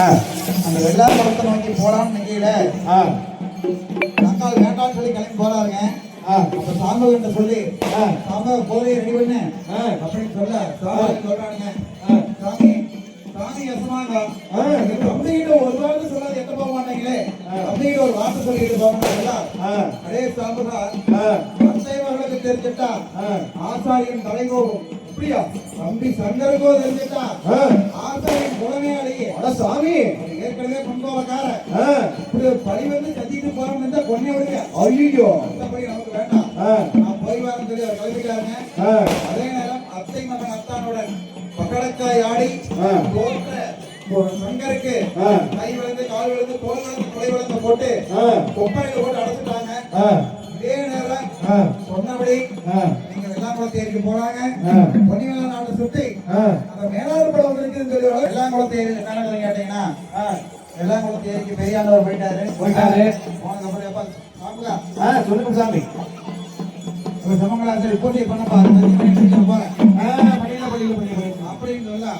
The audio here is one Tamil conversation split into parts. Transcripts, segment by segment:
அந்த வெள்ளார் குளத்தை நோக்கி போலாம்னு நினைக்கல. ஆ, தங்கால் வேண்டாம்னு சொல்லி கிளம்பி போறாருங்க. அப்ப சாம்பவன்ட்ட சொல்லி. சாம்பவ கோதையை ரெடி பண்ணு. அப்படின்னு சொல்ல சாம்பவன் சொல்றானுங்க. சாமி சாமி யசமாங்க. தம்பிகிட்ட ஒரு வார்த்தை சொல்லாது எட்ட போக மாட்டீங்களே தம்பிகிட்ட ஒரு வார்த்தை சொல்லிட்டு ஆ, அடே சாம்பதா ஆ, தந்தைவர்களுக்கு தெரிஞ்சிட்டா. ஆசாரியன் தலைகோபம். அப்படியா தம்பி சங்கருக்கோ தெரிஞ்சிட்டா ஆ. ஆசாரியன் குலமே அழகி அட சாமி. ஏற்கனவே ஆ, இப்படி பழி வந்து சந்திட்டு போறோம்னு இருந்தா கொன்னே விடுங்க ஐயோ மற்றபடி நமக்கு வேண்டாம். நான் போய் வரேன்னு சொல்லி அவர் கிளம்பிட்டாருங்க ஆ, அதே நேரம் அத்தை மகன் அத்தானுடன் பக்கடக்காய் ஆடி ஒரு சங்கருக்கு. கை விழுந்து கால் விழுந்து தோல் விழுந்து கொலை விழுந்து போட்டு ஆ, கொப்பையில போட்டு அடைச்சிட்டாங்க. இதே நேரம் சொன்னபடி நீங்க வெள்ளாங்குளம் தேடிக்கு போனாங்க. ஆ. பொன்னிமலை நாட்டை சுத்தி மேலாளர் படம் வந்திருக்குன்னு சொல்லி வெள்ளாங்குளம் தேடி என்னன்னு கேட்டீங்கன்னா ஆ. வெள்ளாங்குளம் தேடிக்கு பெரியாண்டவர் போயிட்டாரு. போயிட்டாரு. போனதுக்கு அப்புறம் எப்ப? சாப்பிடா ஆ, சொல்லுங்க சாமி. சமங்களா சரி பூஜை பண்ண பாருங்க. போறேன் பண்ணிடலாம், பண்ணிடலாம், பண்ணிடலாம். அப்படின்னு சொல்ல.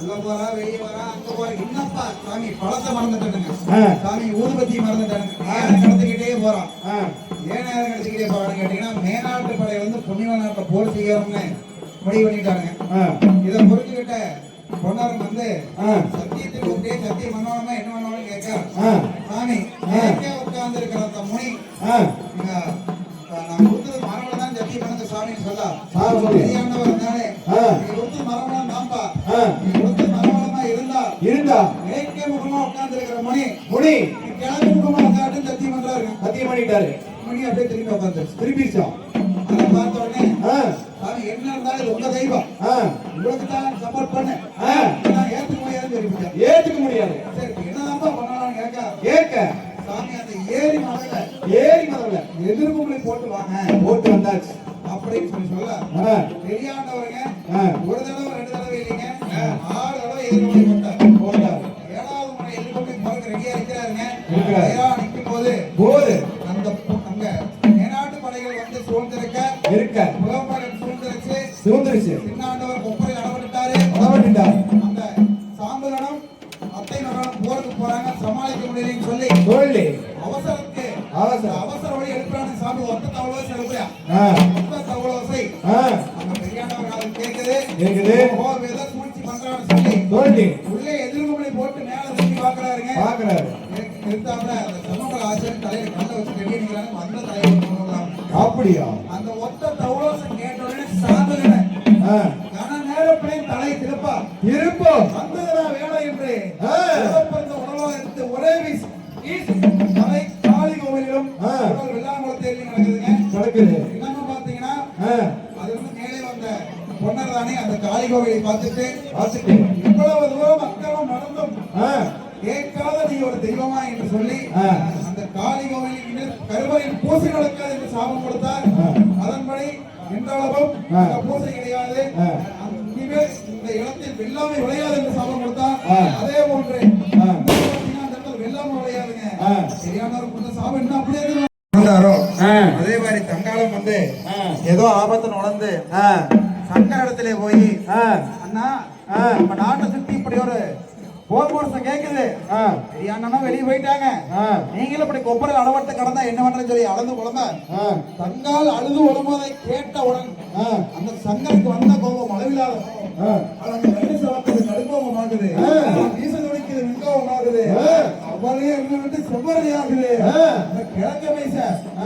உள்ள போறா வெளியே வரா அங்க போறா. என்னப்பா? சாமி பழத்தை மறந்துட்டானுங்க. சாமி ஊதுபத்தி மறந்துட்டானுங்க நேரம் கடத்திக்கிட்டே போறான் ஏன் நேரம் கடத்திக்கிட்டே போறான்னு கேட்டீங்கன்னா மேனாட்டு படை வந்து புண்ணிய நாட்டை போர் செய்யணும்னு முடிவு பண்ணிட்டானுங்க ஆ, இதை புரிஞ்சுக்கிட்ட பொன்னாரம் வந்து. சத்தியத்தை கூப்பிட்டே சத்தியம் பண்ணணுமா என்ன பண்ணணும்னு கேட்க. சாமி உட்கார்ந்து இருக்கிற அந்த முனி. நான் கொடுத்தது மரவளை தான் சத்தியம் பண்ணுங்க சாமின்னு சொல்ல. பெரியாண்டவர் இருந்தாலே. நீ கொடுத்தது மரவளம் தான்ப்பா. நீ கொடுத்தது மரவளமா இருந்தா. இருந்தா. மேற்கே முகமா உட்கார்ந்து இருக்கிற முனி. முனி கிழக்கு முகமா உட்காந்து சத்தியம் பண்றாரு சத்தியம் பண்ணிட்டாரு. முனி அப்படியே திரும்பி உட்காந்து திருப்பிச்சா இது உங்க தெய்வம் உங்களுக்கு தான் சப்போர்ட் பண்ணு. நான் ஏத்துக்க முடியாதுன்னு சொல்லிவிட்டேன். ஏத்துக்க முடியாது. சரி இப்ப என்னதான்ப்பா பண்ணலாம்னு கேட்க. கேட்க. சாமி அந்த ஏரி மலையில ஏறி முதல்ல எதிர்ப்புகளை போட்டு வாங்க. போட்டு வந்தாச்சு. அப்படின்னு சொல்லி சொல்ல. ஆ. ஒரு தடவை ரெண்டு தடவை இல்லைங்க. ஆறு தடவை எதிர்ப்புகளை போட்டார். போட்டார். ஏழாவது முறை போறதுக்கு ரெடியா இருக்கிறாருங்க. நிற்கும் போது போது. அந்த அங்க மேனாட்டு படைகள் வந்து சூழ்ந்திருக்க இருக்க. புலம்பரன் சூழ்ந்திருச்சு சுதந்திரிச்சு பின்னாண்டவர் கொப்பரை அளவிட்டாரு அளவட்டுட்டார் அந்த சாம்பகனும் அத்தை போருக்கு போறாங்க. சமாளிக்க முடியலன்னு சொல்லி சொல்லி. அவசரத்துக்கு அவசரம். அவசர வழி எழுப்புறாங்க சாமி ஒத்த தவளோ ஆ, ஒத்த தவளோசை அந்த பெரியாண்டவர் காது கேக்குது. கேக்குது. ஓ ஏதோ சூழ்ச்சி சொல்லி சொல்லி. உள்ளே எதிர்முனை போட்டு மேல தூக்கி பாக்குறாருங்க பாக்குறாரு நிறுத்தாமல அந்த சமூக ஆசிரியர் தலையில கல்ல வச்சு நிக்கிறாங்க. தலைவர் அப்படியா? சாம்பகனை ஆ, கன நேரத்திலே தலை திருப்பா. இருப்போம் வந்ததுடா வேலை என்று. உணவாக எடுத்து ஒரே வீசி மலை காளி. உடல் வெள்ளாங்குளத்தேரிலும் நடக்குதுங்க. நடக்குது. என்னன்னு பாத்தீங்கன்னா அது வந்து மேலே வந்த பொன்னர் தானே அந்த காளி கோவிலை பார்த்துட்டு பார்த்துட்டு. இவ்வளவு தூரம் மக்களும் நடந்தும் கேட்காத நீ ஒரு தெய்வமா என்று சொல்லி. அந்த காளி கோவிலில் கருவறையில் பூசை நடக்காது என்று சாபம் கொடுத்தார். ஆ. அங்க பூசை கிடையாது. இனிமேல் இந்த இடத்தில் வெள்ளாமை விளையாது என்று சாபம் கொடுத்தார் ஆ. அதே போன்று வெள்ளாமை விளையாதுங்க. சரியானவர் கொடுத்த சாபம் இன்னும் அப்படியே. வந்தாரோ. அதே மாதிரி தங்காலம் வந்து. ஏதோ ஆபத்து நடந்து ஆ, சங்கர இடத்துல போய் அண்ணா. நம்ம நாட்டை சுத்தி இப்படி ஒரு போர் கோர்ஸ் கேக்குது பெரிய அண்ணனும் வெளியே போயிட்டாங்க நீங்களும் இப்படி கொப்பரை அளவட்ட கடந்தா என்ன பண்றேன்னு சொல்லி அளந்து குழம்ப தங்கால் அழுது உடம்பதை கேட்டவுடன் ஆ, அந்த சங்கருக்கு வந்த கோபம் அளவில்லாத கோபம். ஆ. அவனுக்கு வயிறு சவக்குது, கடுங்கோபம் ஆகுது. வீச துடிக்குது, வெண்கோபம் ஆகுது. ஆ. அவளே என்ன விட்டு செவ்வரளி ஆகுது. அந்த கிழக்க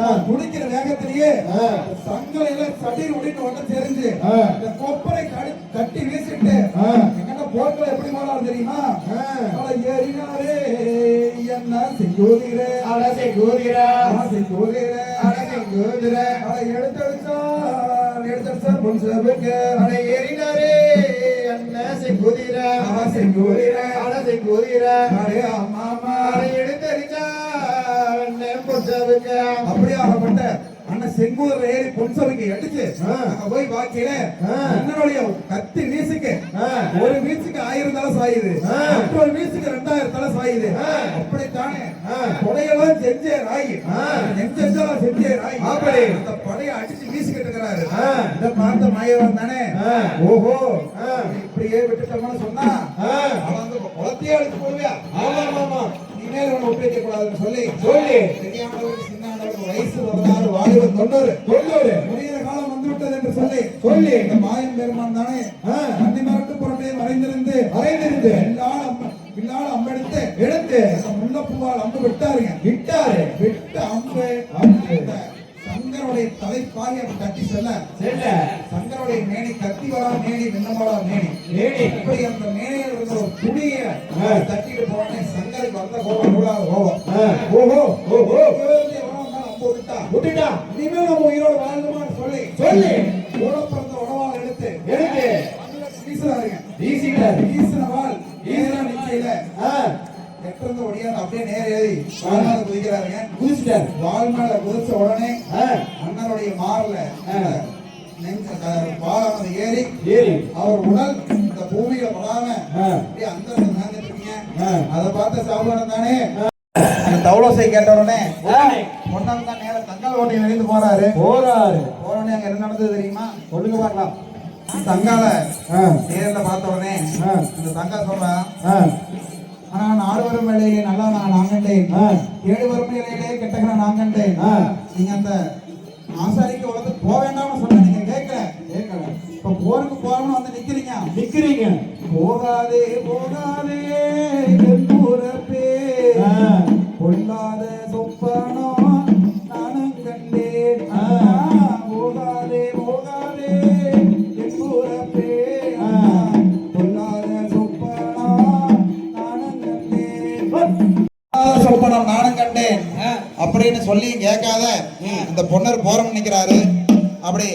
ஆ. துடிக்கிற வேகத்திலேயே ஆ. சங்கரை எல்லாம் சட்டியில் உடைட்டு ஒட்ட தெரிஞ்சு. இந்த கொப்பரை கடி- தட்டி வீசிட்டு போர்க்களை எப்படி மாறாரு தெரியுமா. அட ஏறினாரே என்ன செய்யோதீரே அலசை கூறுகிறா செய்யோதீரே அலசை கூறுகிறா அட எடுத்தடிச்சா எடுத்தடிச்சா பொன் சேவைக்கு அட ஏறினாரே அண்ணாசை கூறுகிறா ஆசை கூறுகிறா. அலசை கூறுகிறா அடே அம்மாமா அட எடுத்தறிச்சா அண்ணன் பொச்சாவுக்கு அப்படியே ஆகப்பட்ட அண்ணன் செங்கூர் ஏறி பொன் சபைக்கு அடிச்சு போய் பாக்கையில. அண்ணனுடைய கத்தி வீசுக்கு. ஒரு வீச்சுக்கு ஆயிரம் தலை சாயுது. மற்றொரு வீச்சுக்கு ரெண்டாயிரம் தலை சாயுது. அப்படித்தானே. கொடையெல்லாம் செஞ்சே ராய் ஆ. நெஞ்செல்லாம் செஞ்சே ராய் அப்படி. அந்த படையை அடிச்சு வீசிக்கிட்டு இருக்கிற கேக்குறாரு ஆ. இத பார்த்த மாயவன் தானே. ஓஹோ. இப்படியே விட்டுட்டோம்னு சொன்னா. அவன் வந்து குளத்தையே அழைச்சு போடுவியா ஆமா ஆமா ஒப்பிக்க கூடாதுன்னு சொல்லி சொல்லி. பெரியானவருக்கு வயசு வரலாறு வாலிபர் தொண்ணூறு தொண்ணூறு. முடிகிற காலம் வந்து விட்டது என்று சொல்லி சொல்லி. இந்த மாயன் பெருமான் தானே ஆ. அன்னி மரட்டு மறைந்திருந்து மறைந்திருந்து. எல்லாரும் அம்ப பின்னால் அம்பெடுத்து எடுத்து அந்த முல்லப்பூவால் அம்பு விட்டாருங்க விட்டாரு விட்டு அம்பு அம்பு. சங்கருடைய தலைப்பாகி அப்படி தட்டி செல்ல செல்ல மேனி விண்ணமலா மேனி மேனி. இப்படி அந்த மேனையில் இருக்கிற ஒரு துணியை. தட்டிட்டு போனே சங்கருக்கு வந்த கோபம் நூலாக கோபம். ஓஹோ ஓஹோ விட்டுட்டா. விட்டுட்டா இனிமேல் நம்ம உயிரோடு வாழ்ந்துமான்னு சொல்லி சொல்லி. கூட பிறந்த உணவால் எடுத்து எடுத்து. வீசுறாருங்க வீசிட்டாரு. வீசின வாள் நேரா நிக்கையில எட்டிருந்த ஒடியாந்து அப்படியே நேர ஏறி மேல குதிக்கிறாருங்க குதிச்சிட்டாரு மேல குதிச்ச உடனே அண்ணனுடைய மார்ல ஏறி ஏறி. அவர் உடல் இந்த பூமியில படாம அந்த. அதை பார்த்த சாப்பாடு தானே? தவளோசை கேட்ட உடனே. பொன்னாங்க தான் நேரம் தங்கால் ஓட்டை வெளிந்து போறாரு. போறாரு. போற உடனே அங்க என்ன நடந்தது தெரியுமா? சொல்லுங்க பார்க்கலாம். தங்கால நேர்ல பார்த்த உடனே. இந்த தங்கா சொல்றா ஆ. ஆனா நாலு வரும் வேலையிலே நல்லா நான் நாங்கண்டேன். ஏழு வரும் வேலையிலே கெட்டகன நாங்கண்டேன். நீங்க அந்த ஆசாரிக்கு வந்து போக அப்படின்னு சொல்லி கேட்காத இந்த பொன்னர் போறோம்னு நிக்கிறாரு அப்படி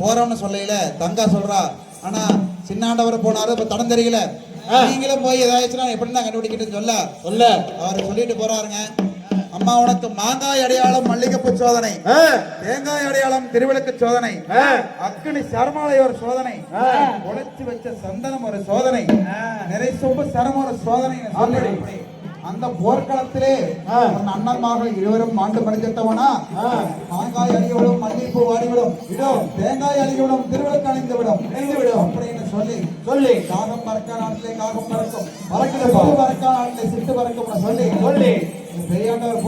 போறோம்னு சொல்லையில தங்கா சொல்றா ஆனா சின்னாண்டவர் போனாரு இப்ப தடம் தெரியல. நீங்களும் போய் ஏதாச்சும் எப்படி தான் கண்டுபிடிக்கிட்டு சொல்ல. சொல்ல. அவர் சொல்லிட்டு போறாருங்க. அம்மா உனக்கு மாங்காய் அடையாளம் மல்லிகைப்பூ சோதனை. தேங்காய் அடையாளம் திருவிளக்கு சோதனை. அக்னி சரமாலை ஒரு சோதனை. உழைச்சு வச்ச சந்தனம் ஒரு சோதனை. நிறை சொம்பு சரம் ஒரு சோதனை. அந்த போர்க்களத்திலே அண்ணன்மார்கள் இருவரும் மாண்டு மடிச்சிட்டவனா ஆ. மாங்காய் அழிவிடும் மல்லிகைப்பூ வாடிவிடும் விடும். தேங்காய் அழிவிடும் திருவிளக்கு அணிந்து விடும் அணிந்து விடும். அப்படின்னு சொல்லி சொல்லி காகம் பறக்க நாட்டிலே காகம் பறக்கும். சிட்டு பறக்க நாட்டிலே சிட்டு பறக்கும் சொல்லி சொல்லி பெரியாண்டவர்